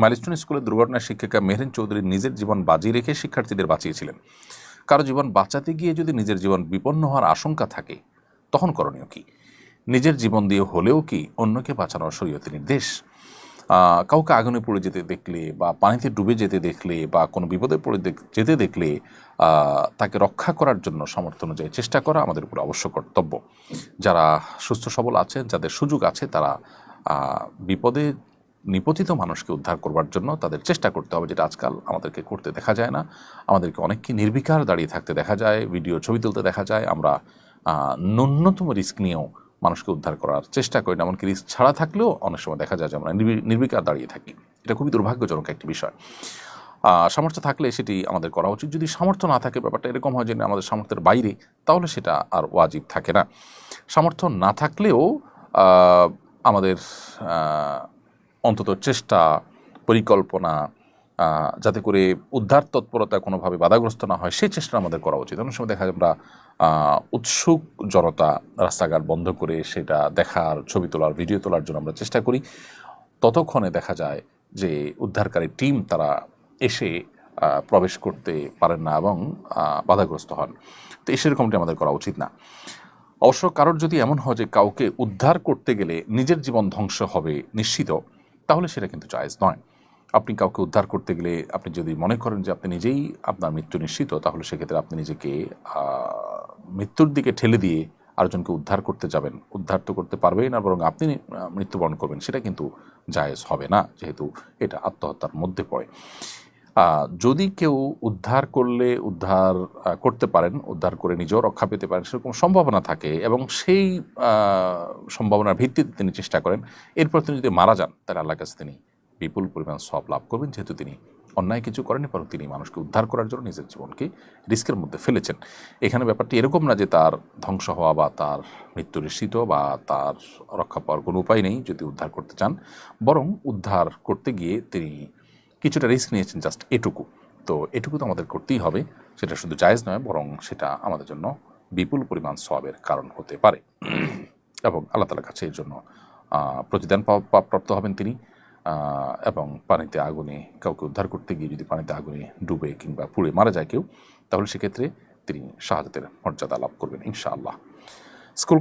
Milestone স্কুলের দুর্ঘটনায় শিক্ষিকা মেহরিন চৌধুরী নিজের জীবন বাজি রেখে শিক্ষার্থীদের বাঁচিয়েছিলেন। কারও জীবন বাঁচাতে গিয়ে যদি নিজের জীবন বিপন্ন হওয়ার আশঙ্কা থাকে, তখন করণীয় কি? নিজের জীবন দিয়ে হলেও কি অন্যকে বাঁচানোর শরীয়তের নির্দেশ? কাউকে আগুনে পড়ে যেতে দেখলে বা পানিতে ডুবে যেতে দেখলে বা কোনো বিপদে পড়ে যেতে দেখলে তাকে রক্ষা করার জন্য সামর্থ্য অনুযায়ী চেষ্টা করা আমাদের উপর অবশ্য কর্তব্য। যারা সুস্থ সবল আছেন, যাদের সুযোগ আছে, তারা বিপদে নিপতিত মানুষকে উদ্ধার করবার জন্য তাদের চেষ্টা করতে হবে, যেটা আজকাল আমাদেরকে করতে দেখা যায় না। আমাদেরকে অনেককে নির্বিকার দাঁড়িয়ে থাকতে দেখা যায়, ভিডিও ছবি তুলতে দেখা যায়। আমরা ন্যূনতম রিস্ক নিয়েও মানুষকে উদ্ধার করার চেষ্টা করি না, এমনকি রিস্ক ছাড়া থাকলেও অনেক সময় দেখা যায় যে আমরা নির্বি- নির্বিকার দাঁড়িয়ে থাকি। এটা খুবই দুর্ভাগ্যজনক একটি বিষয়। সামর্থ্য থাকলে সেটি আমাদের করা উচিত। যদি সামর্থ্য না থাকে, ব্যাপারটা এরকম হয় যে আমাদের সামর্থ্যের বাইরে, তাহলে সেটা আর ওয়াজিব থাকে না। সামর্থ্য না থাকলেও আমাদের অন্তত চেষ্টা, পরিকল্পনা যাতে করে উদ্ধার তৎপরতা কোনোভাবে বাধাগ্রস্ত না হয়, সেই চেষ্টা আমাদের করা উচিত। অনেক সময় দেখা যায় আমরা উৎসুক জনতা রাস্তাঘাট বন্ধ করে সেটা দেখার, ছবি তোলার, ভিডিও তোলার জন্য আমরা চেষ্টা করি। ততক্ষণে দেখা যায় যে উদ্ধারকারী টিম তারা এসে প্রবেশ করতে পারেন না এবং বাধাগ্রস্ত হন। তো এই সেরকমটি আমাদের করা উচিত না। অবশ্য কারোর যদি এমন হয় যে কাউকে উদ্ধার করতে গেলে নিজের জীবন ধ্বংস হবে নিশ্চিত তাহলে সেটা কিন্তু জায়জ নয়। আপনি কাউকে উদ্ধার করতে গেলে আপনি যদি মনে করেন যে আপনি নিজেই আপনার মৃত্যু নিশ্চিত, তাহলে সেক্ষেত্রে আপনি নিজেকে মৃত্যুর দিকে ঠেলে দিয়ে আরেকজনকে উদ্ধার করতে যাবেন। উদ্ধার তো করতে পারবেই না, বরং আপনি মৃত্যুবরণ করবেন। সেটা কিন্তু জায়েজ হবে না, যেহেতু এটা আত্মহত্যার মধ্যে পড়ে। যদি কেউ উদ্ধার করলে, উদ্ধার করতে পারেন, উদ্ধার করে নিজেও রক্ষা পেতে পারেন, সেরকম সম্ভাবনা থাকে এবং সেই সম্ভাবনার ভিত্তিতে তিনি চেষ্টা করেন, এরপর তিনি যদি মারা যান, তাহলে আল্লাহ কাছে তিনি বিপুল পরিমাণ সব লাভ করবেন। যেহেতু তিনি অন্যায় কিছু করেনি বরং তিনি মানুষকে উদ্ধার করার জন্য নিজের জীবনকে রিস্কের মধ্যে ফেলেছেন। এখানে ব্যাপারটি এরকম না যে তার ধ্বংস হওয়া বা তার মৃত্যু নিশ্চিত বা তার রক্ষা পাওয়ার কোনো উপায় নেই যদি উদ্ধার করতে চান। বরং উদ্ধার করতে গিয়ে তিনি কিছুটা রিস্ক নিয়েছেন জাস্ট এটুকু। তো এটুকু তো আমাদের করতেই হবে, সেটা শুধু জায়েজ নয়, বরং সেটা আমাদের জন্য বিপুল পরিমাণ সবের কারণ হতে পারে। এবং আল্লাহ তালার কাছে এর জন্য প্রতিদান প্রাপ্ত হবেন তিনি এবং পানিতে আগুনে কাউকে উদ্ধার করতে গিয়ে যদি পানিতে আগুনে ডুবে কিংবা পুড়ে মারা যায় কেউ, তাহলে সেক্ষেত্রে তিনি শাহাদাতের মর্যাদা লাভ করবেন ইনশাআল্লাহ। স্কুল